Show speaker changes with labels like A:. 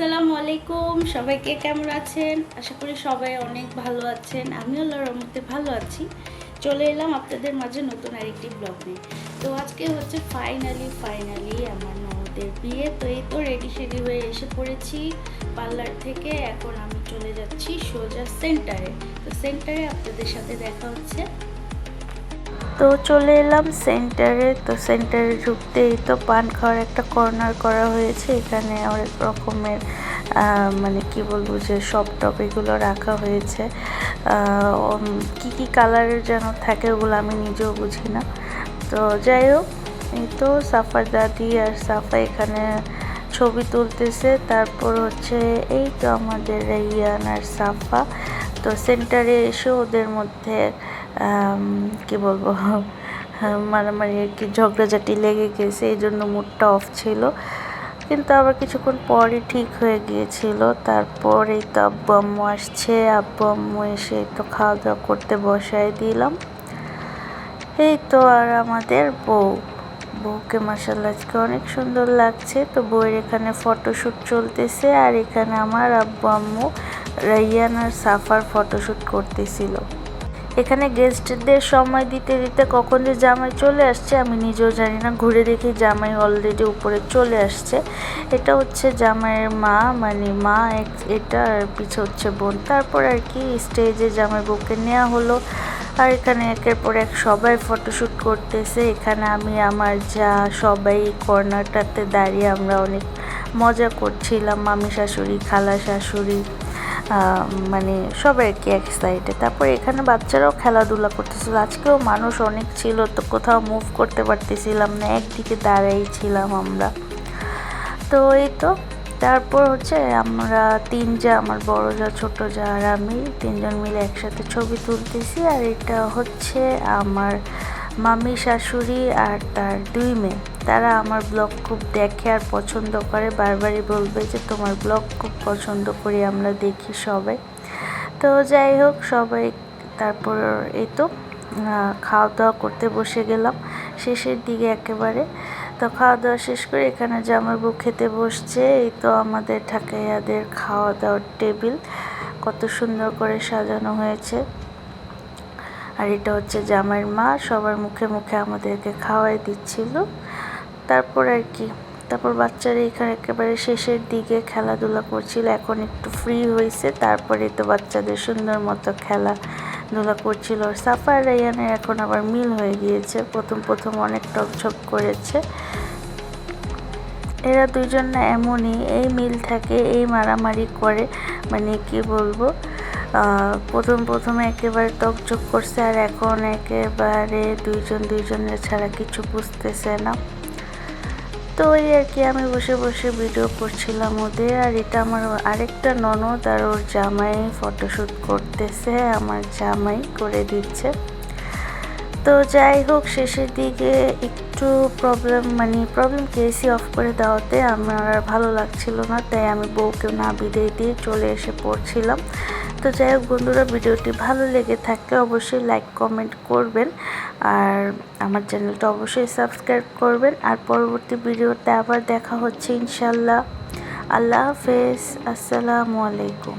A: আসসালামু আলাইকুম। সবাইকে কেমন আছেন? আশা করি সবাই অনেক ভালো আছেন। আমিও আল্লাহর রহমতে ভালো আছি। চলে এলাম আপনাদের মাঝে নতুন আরেকটি ব্লগ নিয়ে। তো আজকে হচ্ছে ফাইনালি ফাইনালি আমার ননদের বিয়ে। তো এই তো রেডি শেডি হয়ে এসে পড়েছি পার্লার থেকে। এখন আমি চলে যাচ্ছি সোজা সেন্টারে তো সেন্টারে আপনাদের সাথে দেখা হচ্ছে। তো চলে এলাম সেন্টারে। তো সেন্টারে ঢুকতেই তো পান খাওয়ার একটা কর্নার করা হয়েছে। এখানে অনেক রকমের মানে কি বলব যে সব টপ এগুলো রাখা হয়েছে। কি কি কালারের যেন থাকে ওগুলো আমি নিজেও বুঝি না। তো যাই হোক, এই তো সাফার দাদি আর সাফা এখানে ছবি তুলতেছে। তারপর হচ্ছে এই তো আমাদের রেয়ান আর সাফা। তো সেন্টারে এসে ওদের মধ্যে কি বলব? মারামারি আর কি, ঝগড়াঝাটি লেগে গেছে, এই জন্য মুডটা অফ ছিল। কিন্তু আবার কিছুক্ষণ পরে ঠিক হয়ে গিয়েছিল। তারপর এই তো আব্বু আম্মু আসছে। আব্বু আম্মু এসে তো খাওয়া দাওয়া করতে বসায় দিলাম। এই তো আর আমাদের বউ। বউকে মাসাল্লাহ আজকে অনেক সুন্দর লাগছে। তো বউয়ের এখানে ফটোশ্যুট চলতেছে আর এখানে আমার আব্বু আম্মু রাইয়ান আর সাফার ফটোশ্যুট করতেছিল। এখানে গেস্টদের সময় দিতে দিতে কখন যে জামাই চলে আসছে আমি নিজেও জানি না। ঘুরে দেখি জামাই অলরেডি উপরে চলে আসছে। এটা হচ্ছে জামাইয়ের মা মানে মা এটা আর পিছে হচ্ছে বোন। তারপর আর কি স্টেজে জামাই বউকে নেওয়া হলো। আর এখানে একের পর এক সবাই ফটোশ্যুট করতেছে। এখানে আমি, আমার যা, সবাই কর্নারটাতে দাঁড়িয়ে আমরা অনেক মজা করছিলাম। মামি শাশুড়ি, খালা শাশুড়ি মানে সবাই আর কি এক সাইডে তারপর এখানে বাচ্চারাও খেলাধুলা করতেছিল আজকেও মানুষ অনেক ছিল তো কোথাও মুভ করতে পারতেছিলাম না, একদিকে দাঁড়াই ছিলাম আমরা। তো এই তো। তারপর হচ্ছে আমরা তিন যা আমার বড় যা, ছোট যা আর আমি তিনজন মিলে একসাথে ছবি তুলতেছি। আর এটা হচ্ছে আমার মামি, শাশুড়ি আর তার দুই মেয়ে। তারা আমার ব্লগ খুব দেখে আর পছন্দ করে। বারবারই বলবে যে, তোমার ব্লগ খুব পছন্দ করি, আমরা দেখি সবাই। তো যাই হোক, সবাই তারপর এই তো খাওয়া দাওয়া করতে বসে গেলাম। শেষের দিকে একেবারে। তো খাওয়া দাওয়া শেষ করে এখানে জামাই বউ খেতে বসছে, এই তো আমাদের ঢাকাইয়াদের খাওয়া দাওয়ার টেবিল। কত সুন্দর করে সাজানো হয়েছে। আর এটা হচ্ছে জামাইয়ের মা, সবার মুখে মুখে আমাদেরকে খাওয়াই দিচ্ছিল। তারপর আর কি, তারপর বাচ্চারা এখানে একেবারে শেষের দিকে খেলাধুলা করছিল, এখন একটু ফ্রি হয়েছে, তারপরে তো বাচ্চাদের সুন্দর মতো খেলাধুলা করছিল। সাফার রায়ানের এখন আবার মিল হয়ে গিয়েছে, প্রথম প্রথম অনেক টকঝক করেছে। এরা দুজন না এমনই, এই মিল থাকে, এই মারামারি করে মানে কি বলব? প্রথম প্রথমে একেবারে টকঝক করছে আর এখন একেবারে দুইজন দুইজনের ছাড়া কিছু বুঝতেছে না। তো ওই আর কি, আমি বসে বসে ভিডিও করছিলাম ওদের আর এটা আমার আরেকটা ননদ আর ওর জামাই ফটোশ্যুট করতেছে, আমার জামাই করে দিচ্ছে। তো যাই হোক, শেষের দিকে একটু প্রবলেম মানে প্রবলেম এসি অফ করে দেওয়াতে আমার আর ভালো লাগছিল না, তাই আমি বউকে না বিদায় দিয়ে চলে এসে পড়ছিলাম। তো যাই হোক বন্ধুরা, ভিডিওটি ভালো লেগে থাকলে অবশ্যই লাইক কমেন্ট করবেন আর আমার চ্যানেলটা অবশ্যই সাবস্ক্রাইব করবেন আর পরবর্তী ভিডিওতে আবার দেখা হচ্ছে ইনশাল্লাহ। আল্লাহ হাফেজ, আসসালামু আলাইকুম।